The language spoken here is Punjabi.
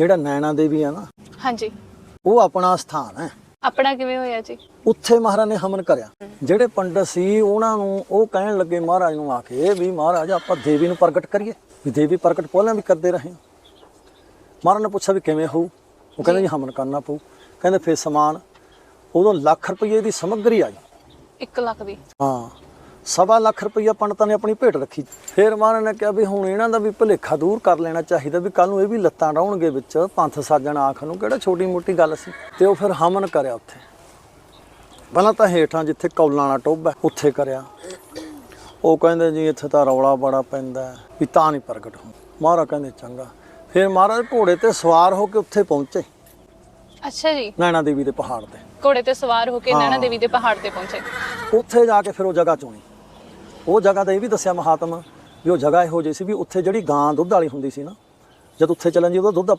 ਜਿਹੜਾ ਨੈਣਾ ਦੇਵੀ ਆ ਨਾ ਹਾਂਜੀ। ਉਹ ਆਪਣਾ ਸਥਾਨ ਹੈ। ਆਪਣਾ ਕਿਵੇਂ ਹੋਇਆ ਜੀ? ਉੱਥੇ ਮਹਾਰਾਜ ਨੇ ਹਮਨ ਕਰਿਆ। ਜਿਹੜੇ ਪੰਡਤ ਸੀ ਉਹਨਾਂ ਨੂੰ ਉਹ ਕਹਿਣ ਲੱਗੇ ਮਹਾਰਾਜ ਨੂੰ ਆ ਕੇ ਵੀ ਮਹਾਰਾਜ ਆਪਾਂ ਦੇਵੀ ਨੂੰ ਪ੍ਰਗਟ ਕਰੀਏ। ਵੀ ਦੇਵੀ ਪ੍ਰਗਟ ਪਹਿਲਾਂ ਵੀ ਕਰਦੇ ਰਹੇ। ਮਹਾਰਾਜ ਨੇ ਪੁੱਛਿਆ ਵੀ ਕਿਵੇਂ ਹੋਊ? ਉਹ ਕਹਿੰਦੇ ਜੀ। ਹਮਨ ਕਰਨਾ ਪਊ। ਕਹਿੰਦੇ ਫਿਰ ਸਮਾਨ ਉਦੋਂ ਲੱਖ ਰੁਪਏ ਦੀ ਸਮੱਗਰੀ ਆਈ। 1 ਲੱਖ ਦੀ। ਹਾਂ। ਸਵਾ ਲੱਖ ਰੁਪਈਆ ਪੰਡਤਾਂ ਨੇ ਆਪਣੀ ਭੇਟ ਰੱਖੀ। ਫਿਰ ਮਹਾਰਾਜ ਨੇ ਕਿਹਾ ਵੀ ਹੁਣ ਇਹਨਾਂ ਦਾ ਵੀ ਭੁਲੇਖਾ ਦੂਰ ਕਰ ਲੈਣਾ ਚਾਹੀਦਾ ਵੀ ਕੱਲ ਨੂੰ ਇਹ ਵੀ ਲੱਤਾਂ ਡਾਉਣਗੇ ਵਿੱਚ ਪੰਥ ਸਾਜਣ ਆਖ ਨੂੰ ਕਿਹੜਾ ਛੋਟੀ ਮੋਟੀ ਗੱਲ ਸੀ। ਤੇ ਉਹ ਫਿਰ ਹਮਨ ਕਰਿਆ ਉੱਥੇ। ਪਹਿਲਾਂ ਤਾਂ ਹੇਠਾਂ ਜਿੱਥੇ ਕੌਲਾਂ ਵਾਲਾ ਟੋਭਾ ਹੈ, ਉੱਥੇ ਕਰਿਆ। ਉਹ ਕਹਿੰਦੇ ਜੀ ਇੱਥੇ ਤਾਂ ਰੌਲਾ ਬੜਾ ਪੈਂਦਾ ਵੀ ਤਾਂ ਨਹੀਂ ਪ੍ਰਗਟ ਹੋ ਮਹਾਰਾਜ ਕਹਿੰਦੇ ਚੰਗਾ। ਫਿਰ ਮਹਾਰਾਜ ਘੋੜੇ ਤੇ ਸਵਾਰ ਹੋ ਕੇ ਉੱਥੇ ਪਹੁੰਚੇ। ਅੱਛਾ ਜੀ। ਨੈਣਾ ਦੇਵੀ ਦੇ ਪਹਾੜ ਤੇ। ਘੋੜੇ ਤੇ ਸਵਾਰ ਹੋ ਕੇ ਨੈਣਾ। ਦੇਵੀ ਦੇ ਪਹਾੜ ਤੇ ਪਹੁੰਚੇ। ਉੱਥੇ ਜਾ ਕੇ ਫਿਰ ਉਹ ਜਗ੍ਹਾ ਚੁਣੀ। ਉਹ ਜਗ੍ਹਾ ਦਾ ਇਹ ਵੀ ਦੱਸਿਆ ਮਹਾਤਮਾ ਵੀ ਉਹ ਜਗ੍ਹਾ ਇਹੋ ਜਿਹੀ ਸੀ ਵੀ ਉੱਥੇ ਜਿਹੜੀ ਗਾਂ ਦੁੱਧ ਵਾਲੀ ਹੁੰਦੀ ਸੀ ਨਾ, ਜਦ ਉੱਥੇ ਚੱਲਣ ਜੀ ਉਹਦਾ ਦੁੱਧ ਆਪਣੇ